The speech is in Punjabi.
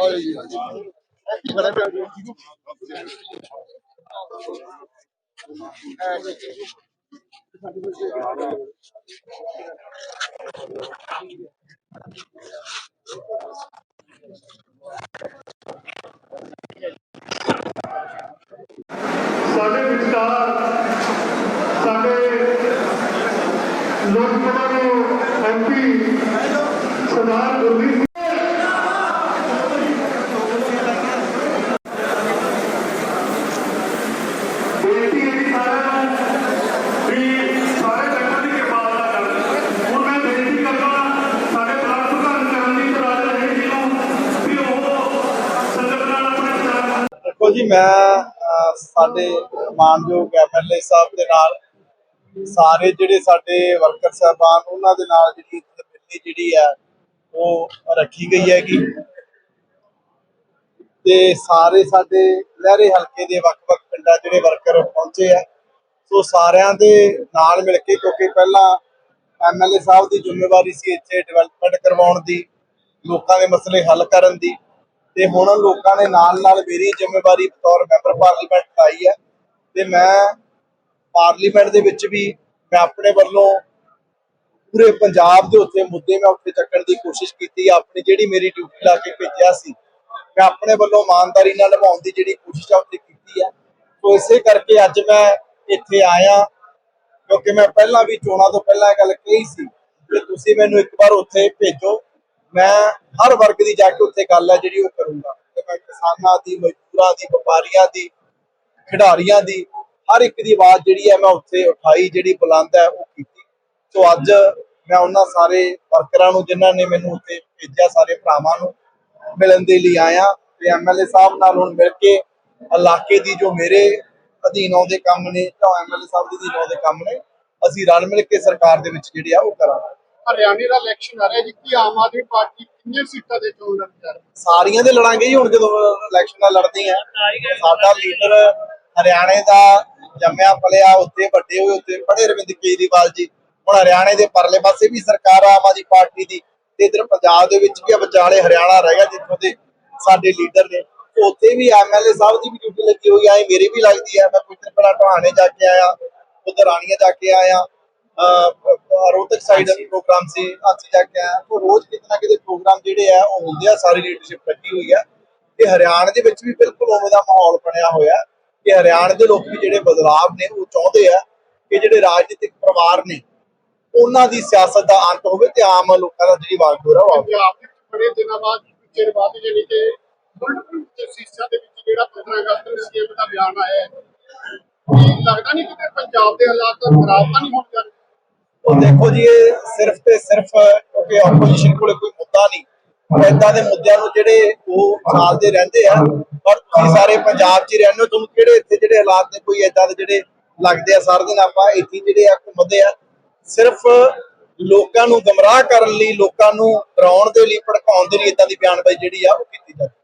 ਸਾਡੇ ਵਿਚਕਾਰ ਸਾਡੇ ਲੋਕ ਨੂੰ ਦੇ ਐਮਪੀ ਸਰਦਾਰ ਗੁਰਦੀਪ ਬੇਟੀ ਹੈ ਜੀ ਸਾਰਿਆਂ ਨੂੰ ਵੀ ਸਾਰੇ ਜਗਤ ਦੀ ਕਿਰਪਾ ਦਾ ਕਰ ਹੁਣ ਮੈਂ ਬੇਨਤੀ ਕਰਦਾ ਸਾਡੇ ਬਲਾਕ ਪ੍ਰਧਾਨ ਚਰਨਜੀਤ ਰਾਜਾ ਜੀ ਜੀ ਨੂੰ ਵੀ ਉਹ ਸੰਗਤ ਨਾਲ ਆਪਣੇ ਵਿਚਾਰ ਦੇਖੋ ਜੀ, ਮੈਂ ਸਾਡੇ ਮਾਨਯੋਗ ਐਮਐਲਏ ਸਾਹਿਬ ਦੇ ਨਾਲ, ਸਾਰੇ ਜਿਹੜੇ ਸਾਡੇ ਵਰਕਰ ਸਾਹਿਬਾਨ, ਉਹਨਾਂ ਦੇ ਨਾਲ ਜਿਹੜੀ ਇੱਥੇ ਜਿਹੜੀ ਹੈ, ਉਹ ਰੱਖੀ ਗਈ ਹੈਗੀ। ਤੇ ਸਾਰੇ ਸਾਡੇ ਲਹਿਰੇ ਹਲਕੇ ਦੇ ਵੱਖ-ਵੱਖ ਪਿੰਡਾਂ ਜਿਹੜੇ ਵਰਕਰ ਪਹੁੰਚੇ ਆ, ਸੋ ਸਾਰਿਆਂ ਦੇ ਨਾਲ ਮਿਲ ਕੇ, ਕਿਉਂਕਿ ਪਹਿਲਾਂ ਐਮਐਲਏ ਸਾਹਿਬ ਦੀ ਜ਼ਿੰਮੇਵਾਰੀ ਸੀ ਇੱਥੇ ਡਿਵੈਲਪਮੈਂਟ ਕਰਵਾਉਣ ਦੀ, ਲੋਕਾਂ ਦੇ ਮਸਲੇ ਹੱਲ ਕਰਨ ਦੀ। ਤੇ ਹੁਣ ਲੋਕਾਂ ਨੇ ਨਾਲ ਨਾਲ ਮੇਰੀ ਜ਼ਿੰਮੇਵਾਰੀ ਬਤੌਰ ਮੈਂਬਰ ਪਾਰਲੀਮੈਂਟ ਆਈ ਹੈ ਤੇ ਮੈਂ ਪਾਰਲੀਮੈਂਟ ਦੇ ਵਿੱਚ ਵੀ ਮੈਂ ਆਪਣੇ ਵੱਲੋਂ ਪੂਰੇ ਪੰਜਾਬ ਦੇ ਉੱਤੇ ਮੁੱਦੇ ਮੈਂ ਉੱਥੇ ਚੱਕਣ ਦੀ ਕੋਸ਼ਿਸ਼ ਕੀਤੀ, ਆਪਣੀ ਜਿਹੜੀ ਮੇਰੀ ਡਿਊਟੀ ਲਾ ਕੇ ਭੇਜਿਆ ਸੀ, ਮੈਂ ਆਪਣੇ ਵੱਲੋਂ ਇਮਾਨਦਾਰੀ ਨਾਲ ਨਿਭਾਉਣ ਦੀ ਜਿਹੜੀ ਕੋਸ਼ਿਸ਼ ਆ ਉੱਥੇ ਕੀਤੀ ਹੈ। ਸੋ ਇਸੇ ਕਰਕੇ ਅੱਜ ਮੈਂ ਇੱਥੇ ਆਇਆ, ਕਿਉਂਕਿ ਮੈਂ ਪਹਿਲਾਂ ਵੀ ਚੋਣਾਂ ਤੋਂ ਪਹਿਲਾਂ ਇਹ ਗੱਲ ਕਹੀ ਸੀ ਕਿ ਤੁਸੀਂ ਮੈਨੂੰ ਇੱਕ ਵਾਰ ਉੱਥੇ ਭੇਜੋ। ਮੈਂ ਹਰ ਵਰਗ ਦੀ ਜਾ ਕੇ ਉੱਥੇ ਗੱਲ ਹੈ ਜਿਹੜੀ ਉਹ ਕਰੂੰਗਾ। ਤੇ ਮੈਂ ਕਿਸਾਨਾਂ ਦੀ, ਮਜ਼ਦੂਰਾਂ ਦੀ, ਵਪਾਰੀਆਂ ਦੀ, ਖਿਡਾਰੀਆਂ ਦੀ, ਹਰ ਇੱਕ ਦੀ ਆਵਾਜ਼ ਜਿਹੜੀ ਹੈ ਮੈਂ ਉੱਥੇ ਉਠਾਈ, ਜਿਹੜੀ ਬੁਲੰਦ ਹੈ ਉਹ ਕੀਤੀ। ਸੋ ਅੱਜ ਮੈਂ ਉਹਨਾਂ ਸਾਰੇ ਵਰਕਰਾਂ ਨੂੰ, ਜਿਨ੍ਹਾਂ ਨੇ ਮੈਨੂੰ ਉੱਥੇ ਭੇਜਿਆ, ਸਾਰੇ ਭਰਾਵਾਂ ਨੂੰ ਮਿਲਣ ਦੇ ਲਈ ਆਇਆ। ਤੇ ਐਮਐਲਏ ਸਾਹਿਬ ਨਾਲ ਹੁਣ ਮਿਲ ਕੇ ਇਲਾਕੇ ਦੀ ਜੋ ਮੇਰੇ ਅਧੀਨ ਆਉਂਦੇ ਕੰਮ ਨੇ, ਜਾਂ ਐਮਐਲਏ ਸਾਹਿਬ ਦੇ ਅਧੀਨ ਆਉਂਦੇ ਕੰਮ ਨੇ, ਅਸੀਂ ਰਲ ਮਿਲ ਕੇ ਸਰਕਾਰ ਦੇ ਵਿੱਚ ਜਿਹੜੇ ਆ ਉਹ ਕਰਾਂਗੇ। ਹਰਿਆਣੇ ਦਾ ਇਲੈਕਸ਼ਨ ਆ ਰਿਹਾ ਜੀ, ਕੀ ਆਮ ਆਦਮੀ ਪਾਰਟੀ ਕਿੰਨੀਆਂ ਸੀਟਾਂ ਦੇ ਚੋਣ ਲੜ ਜਾ ਰਹੀ ਸਾਰੀਆਂ ਦੇ ਲੜਾਂਗੇ ਜੀ ਹੁਣ ਜਦੋਂ ਇਲੈਕਸ਼ਨਾਂ ਲੜਦੇ ਆ ਸਾਡਾ ਲੀਡਰ ਹਰਿਆਣੇ ਦਾ ਜੰਮਿਆ, ਪਲਿਆ, ਉੱਥੇ ਵੱਡੇ ਹੋਏ, ਉੱਥੇ ਪੜ੍ਹੇ ਰਵਿੰਦਰ ਕੇਜਰੀਵਾਲ ਜੀ। ਹੁਣ ਹਰਿਆਣੇ ਦੇ ਪਰਲੇ ਪਾਸੇ ਵੀ ਸਰਕਾਰ ਆ ਆਮ ਆਦਮੀ ਪਾਰਟੀ ਦੀ ਤੇ ਇਧਰ ਪੰਜਾਬ ਦੇ ਵਿੱਚ ਵੀ ਆ, ਵਿਚਾਲੇ ਹਰਿਆਣਾ ਰਹਿ ਗਿਆ ਜਿੱਥੋਂ ਦੇ ਸਾਡੇ ਲੀਡਰ ਨੇ। ਉੱਥੇ ਵੀ ਐਮਐਲਏ ਸਾਹਿਬ ਦੀ ਵੀ ਡਿਊਟੀ ਲੱਗੀ ਹੋਈ ਆ, ਇਹ ਮੇਰੀ ਵੀ ਲੱਗਦੀ ਆ। ਮੈਂ ਕੁਝ ਦਿਨ ਪਹਿਲਾਂ ਟਹਾਣੇ ਜਾ ਕੇ ਆਇਆ, ਉਧਰ ਰਾਣੀਆਂ ਜਾ ਕੇ ਆਇਆ। ਰੋਹਤਕ ਸਾਈਡ ਪ੍ਰੋਗਰਾਮ ਸੀ ਅਸੀਂ ਜਾ ਕੇ ਆਇਆ। ਉਹ ਰੋਜ਼ ਕਿਤੇ ਨਾ ਕਿਤੇ ਪ੍ਰੋਗਰਾਮ ਜਿਹੜੇ ਆ ਉਹ ਹੁੰਦੇ ਆ ਸਾਰੀ ਲੀਡਰਸ਼ਿਪ ਲੱਗੀ ਹੋਈ ਆ। ਤੇ ਹਰਿਆਣਾ ਦੇ ਵਿੱਚ ਵੀ ਬਿਲਕੁਲ ਉਵੇਂ ਦਾ ਮਾਹੌਲ ਬਣਿਆ ਹੋਇਆ ਕਿ ਹਰਿਆਣਾ ਦੇ ਲੋਕ ਵੀ ਜਿਹੜੇ ਬਦਲਾਵ ਨੇ ਉਹ ਚਾਹੁੰਦੇ ਆ ਕਿ ਜਿਹੜੇ ਰਾਜਨੀਤਿਕ ਪਰਿਵਾਰ ਨੇ ਉਹਨਾਂ ਦੀ ਸਿਆਸਤ ਦਾ ਅੰਤ ਹੋਵੇ ਤੇ ਆਮ ਲੋਕਾਂ ਦਾ ਜਿਹੜੀ ਵਾਗਡੋਰ ਉਹ ਆਵੇ। ਬੜੇ ਦਿਨਾਂ ਬਾਅਦ ਚਿਰ ਬਾਅਦ ਜਿਹੜੀ ਕਿ ਮੁਲਕ ਦੇ ਸੀਸਾਂ ਦੇ ਵਿੱਚ ਜਿਹੜਾ 15 ਅਗਸਤ ਨੂੰ ਸੀਐਮ ਦਾ ਬਿਆਨ ਆਇਆ ਹੈ ਲੱਗਦਾ ਨਹੀਂ ਕਿ ਪੰਜਾਬ ਦੇ ਹਾਲਾਤ ਖਰਾਬ ਤਾਂ ਨਹੀਂ ਹੋਣ ਉਹ ਦੇਖੋ ਜੀ, ਇਹ ਸਿਰਫ ਤੇ ਸਿਰਫ, ਕਿਉਂਕਿ ਆਪੋਜੀਸ਼ਨ ਕੋਲੇ ਕੋਈ ਮੁੱਦਾ ਨਹੀਂ। ਏਦਾਂ ਦੇ ਮੁੱਦਿਆਂ ਨੂੰ ਜਿਹੜੇ ਉਹ ਛਾਲਦੇ ਰਹਿੰਦੇ ਆ, ਪਰ ਤੁਸੀਂ ਸਾਰੇ ਪੰਜਾਬ 'ਚ ਰਹਿੰਦੇ ਹੋ, ਤੁਹਾਨੂੰ ਕਿਹੜੇ ਇੱਥੇ ਜਿਹੜੇ ਹਾਲਾਤ ਨੇ, ਕੋਈ ਏਦਾਂ ਦੇ ਜਿਹੜੇ ਲੱਗਦੇ ਆ ਸਾਰਾ ਦਿਨ ਆਪਾਂ ਇੱਥੇ ਜਿਹੜੇ ਆ ਘੁੰਮਦੇ ਆ। ਸਿਰਫ ਲੋਕਾਂ ਨੂੰ ਗਮਰਾਹ ਕਰਨ ਲਈ, ਲੋਕਾਂ ਨੂੰ ਡਰਾਉਣ ਦੇ ਲਈ, ਭੜਕਾਉਣ ਦੇ ਲਈ ਏਦਾਂ ਦੀ ਬਿਆਨਬਾਜ਼ੀ ਜਿਹੜੀ ਆ ਉਹ ਕੀਤੀ ਜਾਂਦੀ